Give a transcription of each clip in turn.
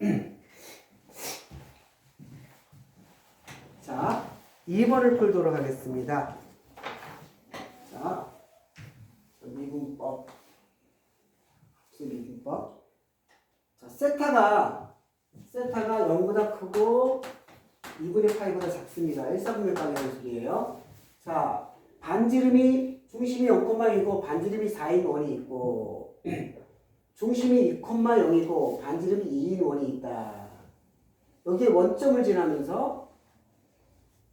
자, 2번을 풀도록 하겠습니다. 자, 미분법. 미분법. 자, 세타가, 세타가 0보다 크고 2분의 파이보다 작습니다. 1, 4분의 방향의 수이에요 자, 반지름이 중심이 0,2고 반지름이 4인 원이 있고 중심이 2,0이고 반지름이 2인 원이 있다. 여기에 원점을 지나면서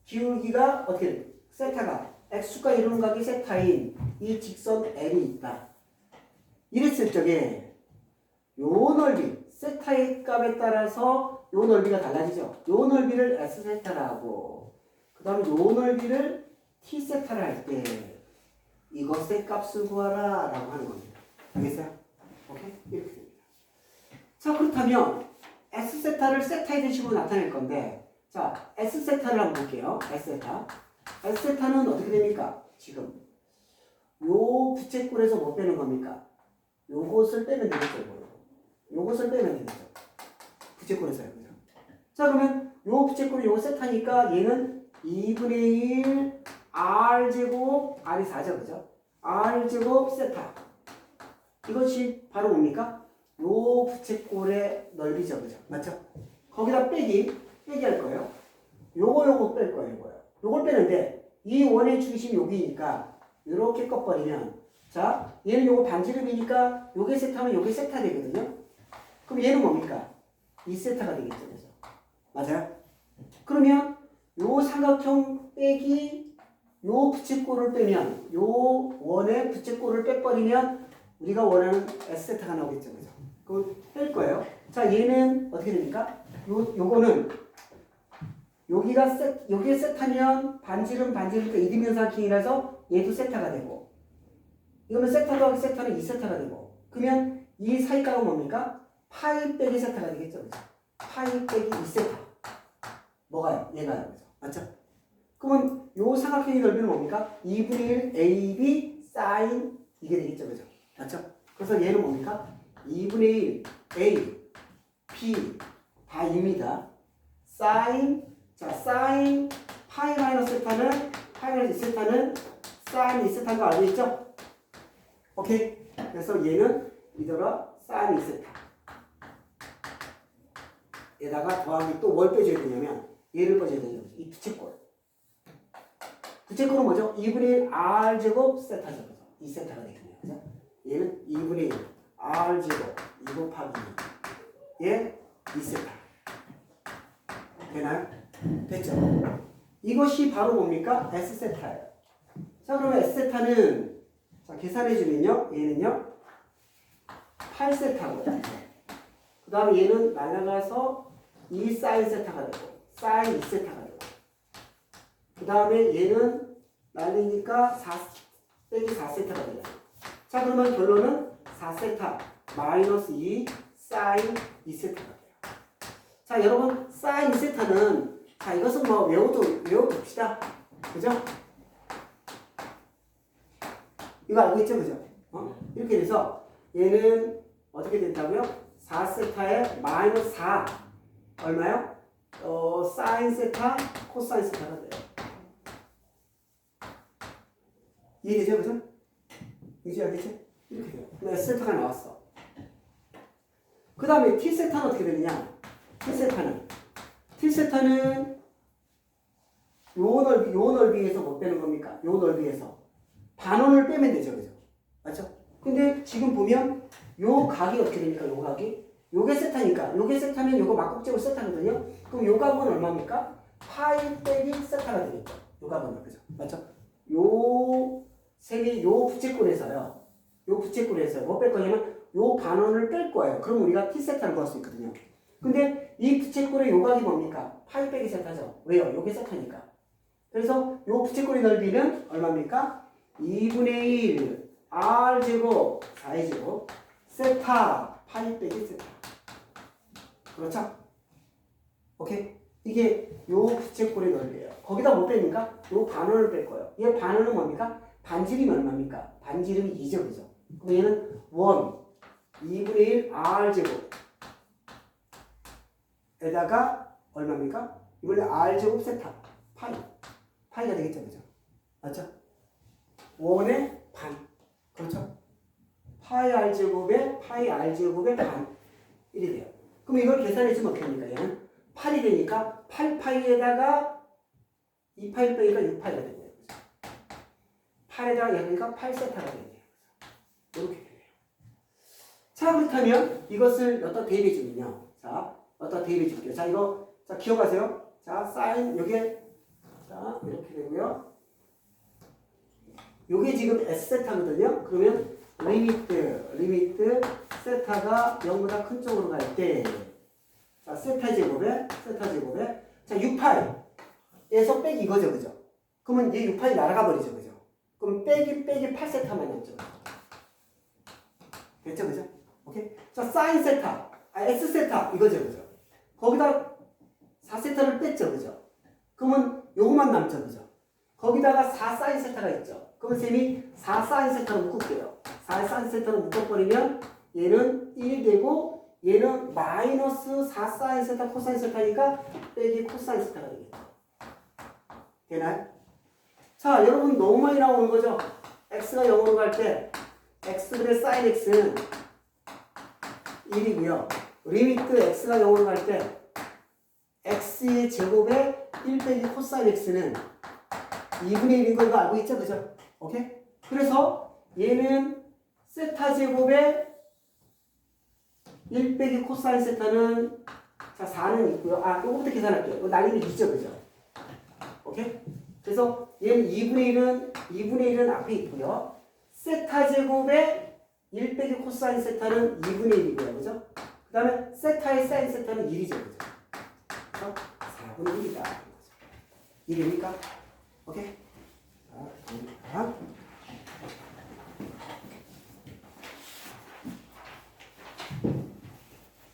기울기가 어떻게 돼? 세타가 x축과 이루는 각이 세타인 이 직선 l이 있다. 이랬을 적에 요 넓이 세타의 값에 따라서 요 넓이가 달라지죠. 요 넓이를 s 세타라고 그 다음에 요 넓이를 t 세타를 할때 이것의 값을 구하라 라고 하는 겁니다. 알겠어요? 오케이? 이렇게 됩니다. 자 그렇다면 s 세타를 세타의 대식으로 나타낼 건데 자, S 세타를 한번 볼게요. S 세타. S 세타는 어떻게 됩니까? 지금 요 부채꼴에서 뭐 빼는 겁니까? 요것을 빼면 되겠죠. 요것을 빼면 되겠죠. 부채꼴에서요, 그죠? 자, 그러면 요 부채꼴이 요 세타니까 얘는 2분의 1 R 제곱 R이 4죠, 그죠? R 제곱 세타. 이것이 바로 뭡니까? 요 부채꼴의 넓이죠, 그죠? 맞죠? 거기다 빼기 빼기 할 거예요. 요거 요거 뺄 거예요, 요거요. 요걸 빼는데 이 원의 중심이 여기니까 이렇게 꺾어버리면 자 얘는 요거 반지름이니까 요게 세타면 요게 세타 되거든요. 그럼 얘는 뭡니까? 이 세타가 되겠죠, 그래서 맞아요? 그러면 요 삼각형 빼기 요 부채꼴을 빼면 요 원의 부채꼴을 빼버리면 우리가 원하는 S 세타가 나오겠죠, 그죠? 그걸 뺄 거예요. 자 얘는 어떻게 됩니까? 요 요거는 여기가 세, 여기에 세타면 반지름 반지름과 이등변삼각형이라서 얘도 세타가 되고 이거는 세타 더하기 세타는 2세타가 되고 그러면 이 사이값은 뭡니까? 파이 빼기 세타가 되겠죠 그죠? 파이 빼기 2세타 뭐가요? 얘가요 그죠? 맞죠? 그러면 요 삼각형의 넓이는 뭡니까? 2분의 1 AB 사인 이게 되겠죠 그죠? 맞죠? 그래서 얘는 뭡니까? 2분의 1 A B 다 2입니다 사인 자, 사인 파이 마이너스 세타는 파이 마이너스 세타는 사인 2세타인 거 알고 있죠? 오케이. 그래서 얘는 이더러 사인 2세타. 에다가 더하기 또 뭘 빼줘야 되냐면 얘를 빼줘야 되죠. 이 부채꼴. 부채꼴은 뭐죠? 2분의 1 r 제곱 세타죠. 그죠? 2세타가 되겠네요. 그죠? 얘는 2분의 1 r 제곱 2 곱하기 얘 2세타. 되나요? 됐죠? 이것이 바로 뭡니까? S세타예요. 자, 그러면 S세타는 자, 계산해 주면요. 얘는요. 8세타고요. 그 다음에 얘는 날아가서 2 사인 세타가 되고 사인 2세타가 되고 그 다음에 얘는 날리니까 4 빼기 4세타가 돼요. 자, 그러면 결론은 4세타 마이너스 2 사인 2세타가 돼요. 자, 여러분 사인 2세타는 자, 이것은 뭐 외워도 외워둡시다. 그죠? 이거 알고 있죠? 그죠? 어? 이렇게 돼서 얘는 어떻게 된다고요? 4세타에 마이너스 4 얼마요? 어, 사인 세타, 코사인 세타가 돼요. 이해되죠? 그죠? 이해되죠? 네, 세타가 나왔어. 그 다음에 t 세타는 어떻게 되느냐? t 세타는 t 세타는 요 넓이, 요 넓이에서 못 빼는 겁니까? 요 넓이에서. 반원을 빼면 되죠. 그죠? 맞죠? 근데 지금 보면 요 각이 어떻게 됩니까? 요 각이? 요게 세타니까. 요게 세타면 요거 막국제로 세타거든요? 그럼 요 값은 얼마입니까? 파이 빼기 세타가 되겠죠. 요 값은. 그죠? 맞죠? 요 셈이 요 부채꼴에서요. 요 부채꼴에서 뭐뺄 거냐면 요 반원을 뺄 거예요. 그럼 우리가 t 세타를 구할 수 있거든요. 근데 이 부채꼴의 요각이 뭡니까? 파이 빼기 세타죠. 왜요? 요게 세타니까. 그래서 요 부채꼴의 넓이는 얼마입니까? 2분의 1 r 제곱 4의 제곱 세타 파이 빼기 세타. 그렇죠? 오케이? 이게 요 부채꼴의 넓이에요. 거기다 못 빼니까 요 반원을 뺄 거예요. 얘 반원은 뭡니까? 반지름이 얼마입니까? 반지름이 2죠, 그죠? 그럼 얘는 1 2분의 1 r 제곱 에다가 얼마입니까? 이번에 r 제곱 세타 파이 파이가 되겠죠, 그죠? 맞죠? 원의 반 그렇죠? 파이 r 제곱에 파이 r 제곱의 반 1이 돼요. 그럼 이걸 계산해 주면 어떻게 됩니까? 얘는 8이 되니까 8파이에다가 2파이 빼니까 6파이가 되네요. 그죠? 8에다가 얘니까 8세타가 되네요. 이렇게 되네요. 자, 그렇다면 이것을 어디다 대입해 주면요. 자, 어디다 대입해 줄게요. 자, 이거, 자, 기억하세요. 자, 사인, 요게, 자, 이렇게 되고요. 요게 지금 S세타거든요. 그러면 리미트, 리미트, 세타가 0보다 큰 쪽으로 갈 때, 자, 세타 제곱에, 세타 제곱에, 자, 6파이에서 빼기 이거죠, 그죠? 그러면 얘 6파이 날아가 버리죠, 그죠? 그럼 빼기, 빼기 8세타만 남죠. 됐죠, 그죠? 오케이? 자, 사인 세타, 아, S 세타, 이거죠, 그죠? 거기다 4세타를 뺐죠, 그죠? 그러면 요거만 남죠, 그죠? 거기다가 4 사인 세타가 있죠. 그러면 쌤이 4 사인 세타로 묶을게요. 4 사인 세타로 묶어버리면 얘는 1 되고 얘는 마이너스 4 사인 세타 코사인 세타니까 빼기 코사인 세타가 되겠죠. 되나요? 자, 여러분 너무 많이 나오는 거죠? x가 0으로 갈 때 x분의 사인 x는 1이고요. 리미트 x가 0으로 갈 때 x의 제곱에 1 빼기 코사인 x는 2분의 1인 거 이거 알고 있죠? 그죠? 오케이? 그래서 얘는 세타 제곱에 1 빼기 코사인 세타는 자 4는 있고요. 아, 요거부터 계산할게요. 날리면 2죠, 그죠? 오케이? 그래서 얘는 2분의 1은 2분의 1은 앞에 있고요. 세타 제곱에 1 빼기 코사인 세타는 2분의 1이고요. 그죠? 그 다음에 세타의 사인 세타는 1이죠. 그죠? 그래서 4분의 1이다. 1입니까? 오케이?